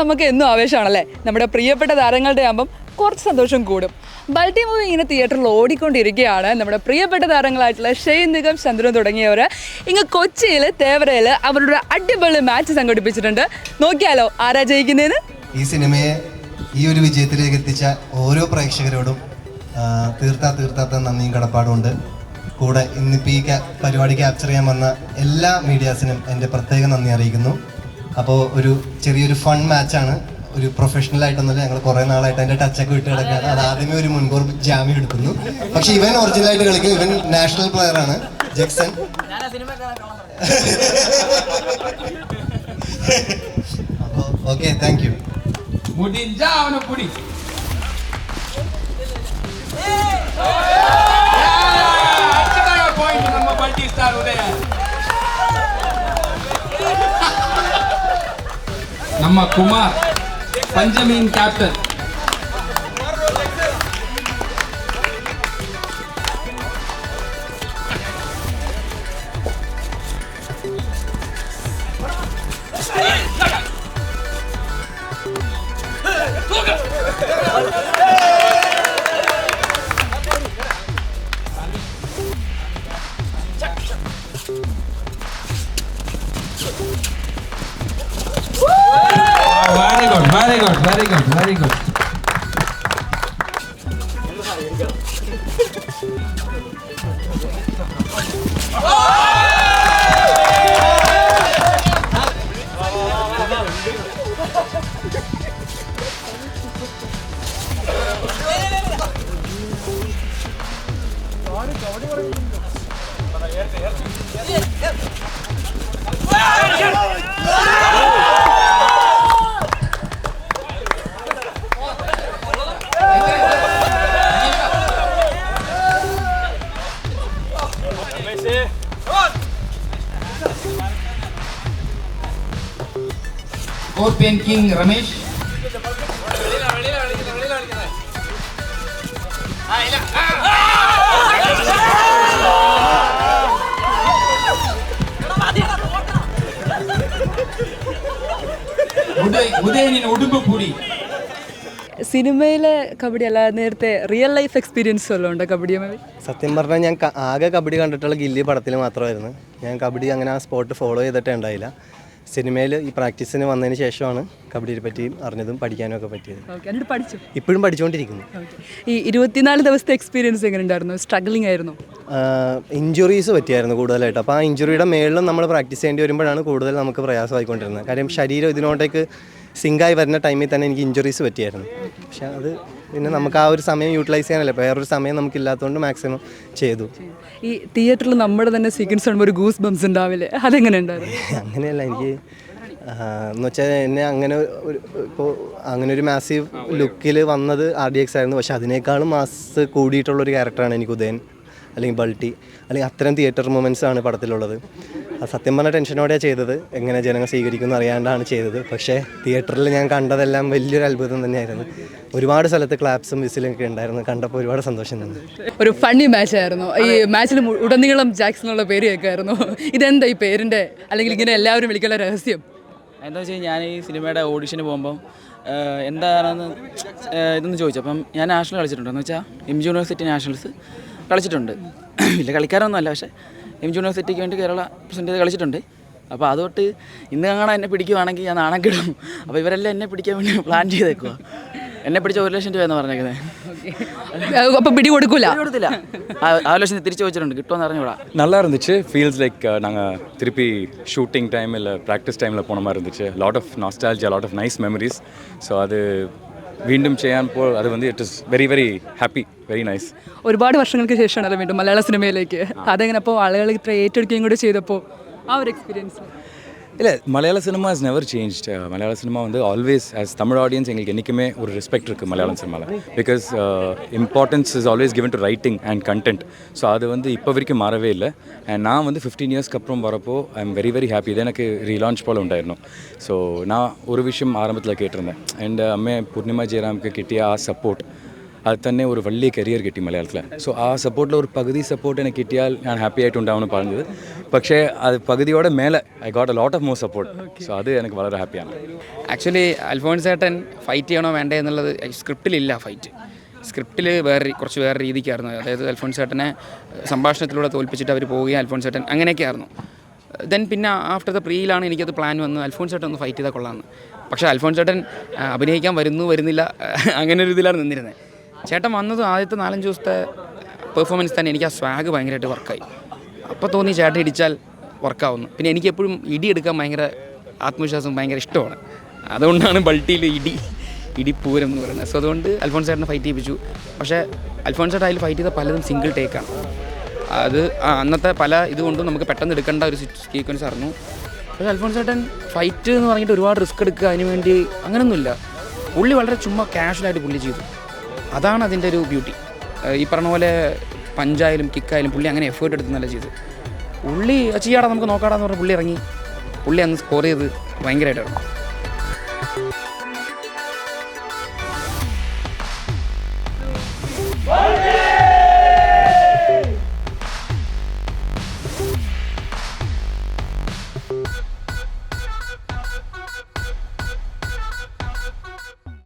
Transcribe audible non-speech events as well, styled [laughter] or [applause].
നമുക്ക് എന്നും ആവേശമാണല്ലേ? നമ്മുടെ പ്രിയപ്പെട്ട താരങ്ങളുടെ ആകുമ്പം കുറച്ച് സന്തോഷം കൂടും. ബൾട്ടി മൂവി ഇങ്ങനെ തിയേറ്ററിൽ ഓടിക്കൊണ്ടിരിക്കുകയാണ്. നമ്മുടെ പ്രിയപ്പെട്ട താരങ്ങളായിട്ടുള്ള ഷെയ്ൻ നിഗം ചന്ദ്രൻ തുടങ്ങിയവർ ഇങ്ങ് കൊച്ചിയിൽ തേവരയിൽ അവരുടെ അടിപൊളി മാച്ച് സംഘടിപ്പിച്ചിട്ടുണ്ട്. നോക്കിയാലോ ആരാ ജയിക്കുന്നതെന്ന് ഈ സിനിമയെ ഈ ഒരു വിജയത്തിലേക്ക് എത്തിച്ച ഓരോ പ്രേക്ഷകരോടും തീർത്താ തീർത്താത്ത നന്ദിയും കടപ്പാടുമുണ്ട് കൂടെ ഇന്നിപ്പോൾ ഈ പരിപാടി ക്യാപ്ചർ ചെയ്യാൻ വന്ന എല്ലാ മീഡിയാസിനും എന്റെ പ്രത്യേക നന്ദി അറിയിക്കുന്നു. അപ്പോൾ ഒരു ചെറിയൊരു ഫൺ മാച്ചാണ് ഒരു പ്രൊഫഷണൽ ആയിട്ടൊന്നുമില്ല. ഞങ്ങൾ കുറേ നാളായിട്ട് അതിന്റെ ടച്ചൊക്കെ വിട്ട് കിടക്കുകയാണ്. അത് ആദ്യമേ ഒരു മുൻകൂർ ജാമ്യം എടുക്കുന്നു. പക്ഷേ ഇവൻ ഒറിജിനൽ ആയിട്ട് കളിക്കും ഇവൻ നാഷണൽ പ്ലെയർ ആണ്. ജെക്സൺ. അപ്പോൾ ഓക്കെ താങ്ക് യു മുടി ನಮ್ಮ Kumar Benjamin captain Thank you. Very good, very good, very good. Scorpion king Ramesh സിനിമയിലെ കബഡി അല്ല നേരത്തെ റിയൽ ലൈഫ് എക്സ്പീരിയൻസ് വല്ലതും ഉണ്ടോ സത്യം പറഞ്ഞാൽ ഞാൻ ആകെ കബഡി കണ്ടിട്ടുള്ള ഗില്ലി പടത്തിൽ മാത്രമായിരുന്നു. ഞാൻ കബഡി അങ്ങനെ ആ സ്പോട്ട് ഫോളോ ചെയ്തിട്ടേ ഉണ്ടായില്ല. സിനിമയിൽ ഈ പ്രാക്ടീസിന് വന്നതിന് ശേഷമാണ് കബഡിയെ പറ്റിയും അറിഞ്ഞതും പഠിക്കാനും ഒക്കെ പറ്റിയത്. ഓക്കെ എന്നിട്ട് പഠിച്ചു? ഇപ്പോഴും പഠിച്ചുകൊണ്ടിരിക്കുന്നു ഈ ഇരുപത്തിനാല് ദിവസത്തെ എക്സ്പീരിയൻസ് എങ്ങനെ ഉണ്ടായിരുന്നു സ്ട്രഗ്ലിംഗ് ആയിരുന്നു ഇഞ്ചുറീസ് പറ്റിയായിരുന്നു കൂടുതലായിട്ട്. അപ്പോൾ ആ ഇഞ്ചുറിയുടെ മേളിലും നമ്മൾ പ്രാക്ടീസ് ചെയ്യേണ്ടി വരുമ്പോഴാണ് കൂടുതൽ നമുക്ക് പ്രയാസമായിക്കൊണ്ടിരുന്നത്. കാര്യം ശരീരം ഇതിനോട്ടേക്ക് സിങ്കായി വരുന്ന ടൈമിൽ തന്നെ എനിക്ക് ഇഞ്ചുറീസ് പറ്റിയായിരുന്നു. പക്ഷെ അത് പിന്നെ നമുക്ക് ആ ഒരു സമയം യൂട്ടിലൈസ് ചെയ്യാനല്ലേ. വേറൊരു സമയം നമുക്കില്ലാത്തതുകൊണ്ട് മാക്സിമം ചെയ്തു. ഈ തിയേറ്ററിൽ നമ്മുടെ തന്നെ സീക്വൻസ് കാണുമ്പോൾ ഒരു ഗൂസ് ബംസ് ഉണ്ടാവില്ലേ? അതെങ്ങനെ ഉണ്ടായിരുന്നു? [laughs] അങ്ങനെയല്ല എനിക്ക് എന്ന് വെച്ചാൽ എന്നെ അങ്ങനെ ഒരു ഇപ്പോൾ അങ്ങനെ ഒരു മാസീവ് ലുക്കിൽ വന്നത് ആർ ഡി എക്സ് ആയിരുന്നു. പക്ഷെ അതിനേക്കാളും മാസ് കൂടിയിട്ടുള്ള ഒരു ക്യാരക്ടറാണ് എനിക്ക് ഉദയൻ അല്ലെങ്കിൽ ബൾട്ടി അല്ലെങ്കിൽ അത്തരം തിയേറ്റർ മൊമെന്റ്സ് ആണ് പടത്തിലുള്ളത്. സത്യം പറഞ്ഞ ടെൻഷനോടെയാണ് ചെയ്തത്. എങ്ങനെ ജനങ്ങൾ സ്വീകരിക്കുമെന്ന് അറിയാണ്ടാണ് ചെയ്തത്. പക്ഷേ തിയേറ്ററിൽ ഞാൻ കണ്ടതെല്ലാം വലിയൊരു അത്ഭുതം തന്നെയായിരുന്നു. ഒരുപാട് സ്ഥലത്ത് ക്ലാപ്സും വിസിലും ഒക്കെ ഉണ്ടായിരുന്നു. കണ്ടപ്പോൾ ഒരുപാട് സന്തോഷം തന്നെ. ഒരു ഫണ്ണി മാച്ച് ആയിരുന്നു ഈ മാച്ചിൽ ഉടനീളം ജാക്സൺ എന്നുള്ള പേര് കേൾക്കായിരുന്നു. ഇതെന്താ ഈ പേരിന്റെ? അല്ലെങ്കിൽ ഇങ്ങനെ എല്ലാവരും വിളിക്കുന്ന രഹസ്യം? എന്താ വെച്ച് ഞാൻ ഈ സിനിമയുടെ ഓഡിഷന് പോകുമ്പം എന്താണെന്ന് ഇതൊന്ന് ചോദിച്ചു. അപ്പം ഞാൻ നാഷണൽ കളിച്ചിട്ടുണ്ട്. എന്ന് വെച്ചാൽ എം ജി യൂണിവേഴ്സിറ്റി നാഷണൽസ് കളിച്ചിട്ടുണ്ട്. [clears throat] വലിയ കളിക്കാരൊന്നും അല്ല. പക്ഷേ എം ജി യൂണിവേഴ്സിറ്റിക്ക് വേണ്ടി കേരള പ്രസൻറ്റ് ചെയ്ത് കളിച്ചിട്ടുണ്ട് അപ്പോൾ അതുതൊട്ട് ഇന്ന് കാണാൻ എന്നെ പിടിക്കുവാണെങ്കിൽ ഞാൻ നാണം കിടും അപ്പോൾ ഇവരെല്ലാം എന്നെ പിടിക്കാൻ വേണ്ടി പ്ലാൻ ചെയ്തേക്കുക എന്നെ പിടിച്ച ഒരു ലക്ഷം രൂപയെന്ന് പറഞ്ഞേക്കുന്നത് അപ്പൊ പിടി കൊടുക്കൂല കൊടുത്തില്ല ആ- ആ ഒരു ലക്ഷം തിരിച്ചു വെച്ചിട്ടുണ്ട് കിട്ടുമെന്ന് അറിഞ്ഞൂടാ நல்லா இருந்துச்சு ஃபீல்ஸ் லைக் நாங்கள் திருப்பி ஷூட்டிங் டைம் இல்லை ப்ராக்டிஸ் டைமில் போன மாதிரி இருந்துச்சு lot of nostalgia lot of nice memories so அது വീണ്ടും ചെയ്യാൻ പോൾ അത് വന്ന് it is very very happy very nice ഒരുപാട് വർഷങ്ങൾക്ക് ശേഷമാണല്ലോ വീണ്ടും മലയാള സിനിമയിലേക്ക്. അതെങ്ങനെ അപ്പോൾ ആളുകൾ ഇത്ര ഏറ്റെടുക്കുകയും കൂടെ ചെയ്തപ്പോൾ ആ ഒരു എക്സ്പീരിയൻസ് இல்லை Malayala cinema is never change Malayala cinema வந்து ஆல்வேஸ் ஆஸ் தமிழ் ஆடியன்ஸ் எங்களுக்கு என்றைக்குமே ஒரு ரெஸ்பெக்ட் இருக்குது மலையாளம் சினிமாவில் because importance is always given to writing and content so அது வந்து இப்போ வரைக்கும் மாறவே இல்லை. அண்ட் நான் வந்து ஃபிஃப்டீன் இயர்ஸ்க்கு அப்புறம் வரப்போ I am very very happy இது எனக்கு ரீலான்ச் போல் உண்டாயிடணும் ஸோ நான் ஒரு விஷயம் ஆரம்பத்தில் கேட்டிருந்தேன். அண்ட் அம்மே பூர்ணிமா ஜெயராமுக்கு கிட்டே ஆ சப்போர்ட் അത് തന്നെ ഒരു വലിയ കരിയർ കിട്ടി മലയാളത്തിൽ സോ ആ സപ്പോർട്ടിൽ ഒരു പകുതി സപ്പോർട്ട് എനിക്ക് കിട്ടിയാൽ ഞാൻ ഹാപ്പി ആയിട്ടുണ്ടാവുമെന്ന് പറഞ്ഞത്. പക്ഷേ അത് പകുതിയോടെ മേലെ I got a lot of more support so അത് എനിക്ക് വളരെ ഹാപ്പിയാണ് ആക്ച്വലി അൽഫോൺസ് ഏട്ടൻ ഫൈറ്റ് ചെയ്യണോ വേണ്ടേ എന്നുള്ളത് സ്ക്രിപ്റ്റിലില്ല ഫൈറ്റ് സ്ക്രിപ്റ്റിൽ വേറെ കുറച്ച് വേറെ രീതിക്കായിരുന്നു. അതായത് അൽഫോൺസ് ഏട്ടനെ സംഭാഷണത്തിലൂടെ തോൽപ്പിച്ചിട്ട് അവർ പോവുകയും അൽഫോൺസ് ഏട്ടൻ അങ്ങനെയൊക്കെ ആയിരുന്നു ദെൻ പിന്നെ ആഫ്റ്റർ ദ പ്രീയിലാണ് എനിക്കത് പ്ലാൻ വന്ന്. അൽഫോൺസ് ഏട്ടൻ ഒന്ന് ഫൈറ്റ് ചെയ്താൽ കൊള്ളാമെന്ന്. പക്ഷേ അൽഫോൺസ് ഏട്ടൻ അഭിനയിക്കാൻ വരുന്നു വരുന്നില്ല അങ്ങനെ ഒരു ഇതിലാണ് നിന്നിരുന്നത് ചേട്ടൻ വന്നത് ആദ്യത്തെ നാലഞ്ച് ദിവസത്തെ പെർഫോമൻസ് തന്നെ എനിക്ക് ആ സ്വാഗ് ഭയങ്കരമായിട്ട് വർക്കായി അപ്പോൾ തോന്നി ചേട്ടൻ ഇടിച്ചാൽ വർക്കാവുന്നു പിന്നെ എനിക്ക് എപ്പോഴും ഇടി എടുക്കാൻ ഭയങ്കര ആത്മവിശ്വാസം ഭയങ്കര ഇഷ്ടമാണ്. അതുകൊണ്ടാണ് ബൾട്ടിയിൽ ഇടി ഇടിപ്പൂരം എന്ന് പറയുന്നത്. സോ അതുകൊണ്ട് അൽഫോൺസ് ചേട്ടനെ ഫൈറ്റ് ചെയ്യിപ്പിച്ചു. പക്ഷേ അൽഫോൺസ് ചേട്ടൻ അതിൽ ഫൈറ്റ് ചെയ്ത പലതും സിംഗിൾ ടേക്കാണ് അത് അന്നത്തെ പല ഇതുകൊണ്ടും നമുക്ക് പെട്ടെന്ന് എടുക്കേണ്ട ഒരു സീക്വൻസ് ആയിരുന്നു. പക്ഷേ അൽഫോൺസ് ചേട്ടൻ ഫൈറ്റ് എന്ന് പറഞ്ഞിട്ട് ഒരുപാട് റിസ്ക് എടുക്കുക അതിന് വേണ്ടി അങ്ങനെയൊന്നുമില്ല പുള്ളി വളരെ ചുമ്മാ കാഷ്വലായിട്ട് പുള്ളി ചെയ്തു. അതാണ് അതിന്റെ ഒരു ബ്യൂട്ടി ഈ പറഞ്ഞ പോലെ പഞ്ചായാലും കിക്കായാലും പുള്ളി അങ്ങനെ എഫേർട്ട് എടുത്ത് ചെയ്ത്. പുള്ളി ചെയ്യാടാ നമുക്ക് നോക്കാടാന്ന് പറഞ്ഞ പുള്ളി ഇറങ്ങി. പുള്ളി അന്ന് സ്കോർ ചെയ്ത് ഭയങ്കരമായിട്ടായിരുന്നു